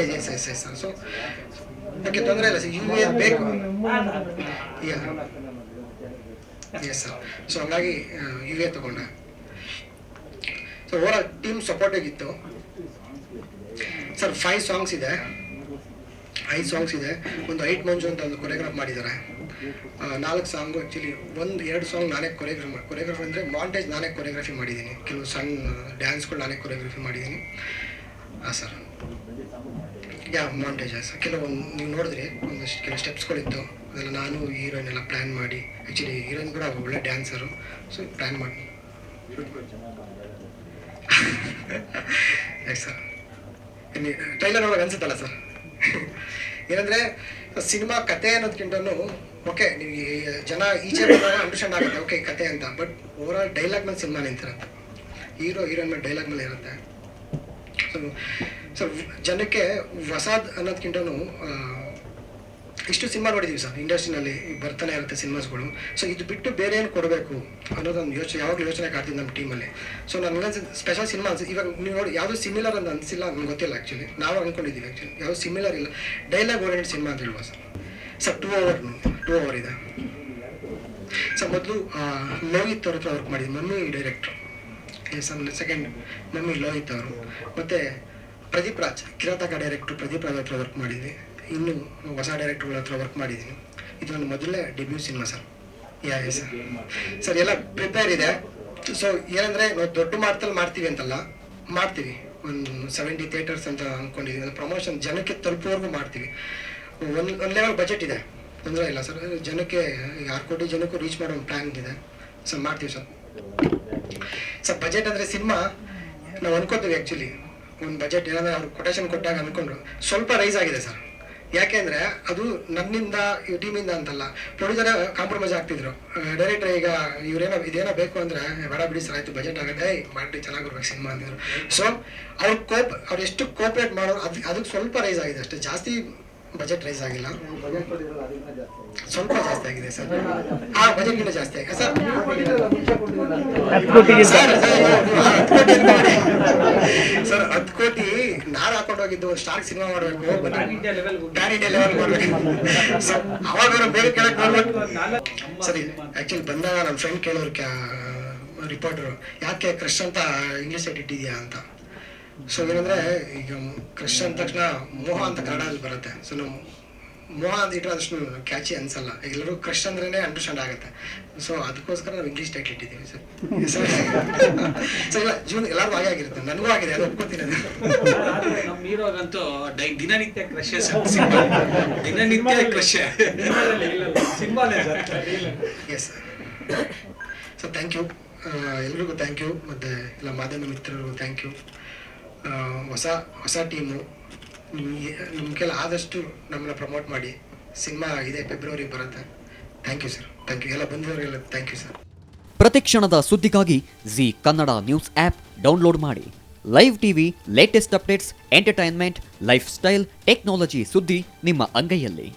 Yes yes yes yes so ಅದಕ್ಕೆ ತೊಂದರೆ ಇಲ್ಲ ಸರ್ ಯು ಎ ಬೇಕು ಎಸ್ ಸರ್ ಸೊ ಹಂಗಾಗಿ ಯು ಎ ತೊಗೊಂಡೆ ಸೊ ಓವರ್ ಟೀಮ್ ಸಪೋರ್ಟ್ ಆಗಿತ್ತು ಸರ್ ಫೈವ್ ಸಾಂಗ್ಸ್ ಇದೆ. ಐದು ಸಾಂಗ್ಸ್ ಇದೆ. ಒಂದು ಐಟ್ ಮಂಜು ಅಂತ ಒಂದು ಕೊರಿಯೋಗ್ರಾಫ್ ಮಾಡಿದ್ದಾರೆ. ನಾಲ್ಕು ಸಾಂಗು ಆ್ಯಕ್ಚುಲಿ ಒಂದು ಎರಡು ಸಾಂಗ್ ನಾನೇ ಕೊರಿಯೋಗ್ರಾಫ್ ಕೊರಿಯೋಗ್ರಾಫ್ ಅಂದರೆ ಮಾಂಟೇಜ್ ನಾನೇ ಕೊರಿಯೋಗ್ರಫಿ ಮಾಡಿದ್ದೀನಿ. ಕೆಲವು ಸಣ್ಣ ಡ್ಯಾನ್ಸ್ಗಳು ನಾನೇ ಕೊರಿಯೋಗ್ರಫಿ ಮಾಡಿದ್ದೀನಿ. ಹಾಂ ಸರ್. ಯಾ ಮಾಂಟೇಜ್ ಸರ್. ಕೆಲವೊಂದು ನೀವು ನೋಡಿದ್ರೆ, ಒಂದಷ್ಟು ಕೆಲವು ಸ್ಟೆಪ್ಸ್ಗಳಿತ್ತು ಅದೆಲ್ಲ ನಾನು ಹೀರೋಯಿನ್ ಎಲ್ಲ ಪ್ಲ್ಯಾನ್ ಮಾಡಿ ಆ್ಯಕ್ಚುಲಿ ಹೀರೋಯಿನ್ ಕೂಡ ಒಳ್ಳೆ ಡ್ಯಾನ್ಸರು ಸೊ ಪ್ಲ್ಯಾನ್ ಮಾಡಿ ಸರ್ ಟ್ರೈಲರ್ ಒಳಗೆ ಅನ್ಸುತ್ತಲ್ಲ ಸರ್? ಏನಂದರೆ, ಸಿನಿಮಾ ಕತೆ ಅನ್ನೋದ್ಕಿಂತ ಓಕೆ ನೀವು ಜನ ಈಚೆ ಬಂದಾಗ ಅಂಡರ್ಸ್ಟ್ಯಾಂಡ್ ಆಗುತ್ತೆ ಓಕೆ ಕತೆ ಅಂತ. ಬಟ್ ಓವರ್ ಆಲ್ ಡೈಲಾಗ್ ಮೇಲೆ ಸಿನಿಮಾ ನಿಂತಿರುತ್ತೆ. ಹೀರೋ ಹೀರೋಯಿನ್ ಮೇಲೆ ಡೈಲಾಗ್ ಮೇಲೆ ಇರುತ್ತೆ. ಸೊ ಜನಕ್ಕೆ ಹೊಸಾದ್ ಅನ್ನೋದಕ್ಕಿಂತನೂ ಇಷ್ಟು ಸಿನಿಮಾ ನೋಡಿದ್ದೀವಿ ಸರ್, ಇಂಡಸ್ಟ್ರಿನಲ್ಲಿ ಬರ್ತಾನೆ ಇರುತ್ತೆ ಸಿನಿಮಾಸ್ಗಳು. ಸೊ ಇದು ಬಿಟ್ಟು ಬೇರೆ ಏನು ಕೊಡಬೇಕು ಅನ್ನೋದೊಂದು ಯೋಚನೆ ಯಾವಾಗಲೂ ಯೋಚನೆ ಕಾಡ್ತೀನಿ ನಮ್ಮ ಟೀಮಲ್ಲಿ. ಸೊ ನನಗೆ ಸ್ಪೆಷಲ್ ಸಿನಿಮಾ ಇವಾಗ ನೀವು ನೋಡಿ, ಯಾವುದು ಸಿಮಿಲರ್ ಅಂತ ಅನಿಸಿಲ್ಲ ನನಗೆ ಗೊತ್ತಿಲ್ಲ ಆ್ಯಕ್ಚುಲಿ ನಾವು ಅಂದ್ಕೊಂಡಿದ್ದೀವಿ ಆ್ಯಕ್ಚುಲಿ ಯಾವುದು ಸಿಮಿಲರ್ ಇಲ್ಲ. ಡೈಲಾಗ್ ಓರಿಯೆಂಟ್ ಸಿನಿಮಾ ಅಂತ ಹೇಳುವ sir? Sir two hour two hour ಇದೆ. ಸರ್, ಮೊದಲು ಮೋಹಿತ್ ಅವ್ರ ಹತ್ರ ವರ್ಕ್ ಮಾಡಿದ್ವಿ ಮಮ್ಮಿ ಡೈರೆಕ್ಟ್ರು ಆಮೇಲೆ ಸೆಕೆಂಡ್ ಮಮ್ಮಿ ಲೋಹಿತ್ ಅವರು ಮತ್ತು ಪ್ರದೀಪ್ ರಾಜ್ ಕಿರಾತಕ ಡೈರೆಕ್ಟ್ರು ಪ್ರದೀಪ್ ರಾಜ್ ಹತ್ರ ವರ್ಕ್ ಮಾಡಿದ್ವಿ. ಇನ್ನು ಹೊಸ ಡೈರೆಕ್ಟ್ರುಗಳ ಹತ್ರ ವರ್ಕ್ ಮಾಡಿದ್ದೀನಿ ಇದು ನನ್ನ ಮೊದಲೇ debut cinema sir yeah sir sir ಎಲ್ಲ ಪ್ರಿಪೇರ್ ಇದೆ. ಸೊ ಏನಂದರೆ ದೊಡ್ಡ ಮಾರ್ತಲ್ಲಿ ಮಾಡ್ತೀವಿ ಅಂತಲ್ಲ, ಮಾಡ್ತೀವಿ. ಒಂದು ಸೆವೆಂಟಿ ಥಿಯೇಟರ್ಸ್ ಅಂತ ಅಂದ್ಕೊಂಡಿದ್ದೀವಿ ಅದು ಪ್ರಮೋಷನ್ ಜನಕ್ಕೆ ತಲುಪುವವರೆಗೂ ಮಾಡ್ತೀವಿ. ಒಂದು ಒಂದು ಲೆವೆಲ್ ಬಜೆಟ್ ಇದೆ. ತೊಂದರೆ ಇಲ್ಲ ಸರ್ ಜನಕ್ಕೆ ಆರು ಕೋಟಿ ಜನಕ್ಕೂ ರೀಚ್ ಮಾಡೋ ಒಂದು ಪ್ಲ್ಯಾನ್ ಇದೆ. ಸರ್ ಮಾಡ್ತೀವಿ ಸರ್ ಸರ್ ಬಜೆಟ್ ಅಂದರೆ ಸಿನಿಮಾ ನಾವು ಅನ್ಕೋತೀವಿ ಆ್ಯಕ್ಚುಲಿ ಒಂದು ಬಜೆಟ್ ಏನಂದ್ರೆ ಅವ್ರು ಕೊಟೇಶನ್ ಕೊಟ್ಟಾಗ ಅನ್ಕೊಂಡ್ರು. ಸ್ವಲ್ಪ ರೈಸ್ ಆಗಿದೆ ಸರ್ ಯಾಕೆಂದ್ರೆ ಅದು ನನ್ನಿಂದ ಟೀಮಿಂದ ಅಂತಲ್ಲ. Producer compromise ಆಗ್ತಿದ್ರು. ಡೈರೆಕ್ಟರ್ ಈಗ ಇವರೇನೋ, ಇದೇನೋ ಬೇಕು ಅಂದ್ರೆ ಬೇಡ ಬಿಡಿ ಸರ್ ಆಯ್ತು ಬಜೆಟ್ ಆಗುತ್ತೆ. ಮಾಡಿ ಚೆನ್ನಾಗಿ ಬರ್ಬೇಕು ಸಿನಿಮಾ ಅಂತಿದ್ರು ಸೊ ಅವ್ರು ಕೋಪ್, ಅವ್ರು ಎಷ್ಟು ಕೋಪರೇಟ್ ಮಾಡೋರು, ಅದು ಅದಕ್ಕೆ ಸ್ವಲ್ಪ ರೈಸ್ ಆಗಿದೆ ಅಷ್ಟೇ. ಜಾಸ್ತಿ ಬಜೆಟ್ ರೈಸ್ ಆಗಿಲ್ಲ. ಸ್ವಲ್ಪ ಜಾಸ್ತಿ ಆಗಿದೆ ಸರ್. ಆ ಬಜೆಟ್ಗಿಂತ ಜಾಸ್ತಿ ಆಗಿದೆ ಸರ್. ಸರ್ ಹತ್ತು ಕೋಟಿ ನಾನು ಹಾಕೊಂಡು ಹೋಗಿದ್ದು ಸ್ಟಾರ್ ಸಿನಿಮಾ ಮಾಡಬೇಕು ಪ್ಯಾನ್ ಇಂಡಿಯಾ ಲೆವೆಲ್ ಮಾಡಬೇಕು. ಸರ್ ಅವಾಗ ಬೇರೆ ಕೇಳಕ್ ಮಾಡ್ಬೇಕು ಸರಿ ಆಕ್ಚುಲಿ ಬಂದಾಗ ನನ್ನ ಫ್ರೆಂಡ್ ಕೇಳೋರು ರಿಪೋರ್ಟರು ಯಾಕೆ ಕ್ರಶ್ ಅಂತ ಇಂಗ್ಲೀಷ್ ಸೈಟ್ ಇಟ್ಟಿದ್ಯಾ ಅಂತ. ಸೊ ಏನಂದ್ರೆ ಈಗ ಕ್ರಶ್ ಅಂದ ತಕ್ಷಣ ಮೋಹ ಅಂತ ಕನ್ನಡದಲ್ಲಿ ಬರುತ್ತೆ. ಸೊ ನಾವು ಮೋಹ ಅಂತ ಇಟ್ಟರೆ ಅದಷ್ಟು ಕ್ಯಾಚಿ ಅನ್ಸಲ್ಲ. ಎಲ್ಲರೂ ಕ್ರಶ್ ಅಂದ್ರೇನೆ ಅಂಡರ್ಸ್ಟ್ಯಾಂಡ್ ಆಗುತ್ತೆ. ಸೊ ಅದಕ್ಕೋಸ್ಕರ ನಾವು ಇಂಗ್ಲೀಷ್ ಟೈಟ್ ಇಟ್ಟಿದ್ದೀವಿ ಸರ್ ಸರ್ ಸೊ ಇಲ್ಲ ಜೀವನ ಎಲ್ಲರೂ ಹಾಗೆ ಆಗಿರುತ್ತೆ. ನನಗೂ ಆಗಿದೆ ಅದು ಒಪ್ಕೋತೀನಿ ನಮ್ಮ ಹೀರೋಗಂತೂ ಡೈ ದಿನನಿತ್ಯ ಕ್ರಶಸ್ ದಿನನಿತ್ಯ crush ಸಿಂಬಾಲೇ sir yes so thank you ಎಲ್ರಿಗೂ ಥ್ಯಾಂಕ್ ಯು ಮತ್ತು ಎಲ್ಲ ಮಾಧ್ಯಮ ಮಿತ್ರರಿಗೂ ಥ್ಯಾಂಕ್ ಯು ಹೊಸ ಹೊಸ ಟೀಮು. ನಿಮಗೆ ನಿಮ್ಮ ಕೆಲ ಆದಷ್ಟು ನಮ್ಮನ್ನ ಪ್ರಮೋಟ್ ಮಾಡಿ. ಸಿನಿಮಾ ಇದೆ ಫೆಬ್ರವರಿ ಬರುತ್ತೆ. Thank you sir thank you ಎಲ್ಲ ಬಂದವರೆಲ್ಲ ಥ್ಯಾಂಕ್ ಯು ಸರ್ ಪ್ರತಿಕ್ಷಣದ ಸುದ್ದಿಗಾಗಿ Zee Kannada news app download ಮಾಡಿ. Live TV latest updates entertainment lifestyle technology ಸುದ್ದಿ ನಿಮ್ಮ ಅಂಗೈಯಲ್ಲಿ.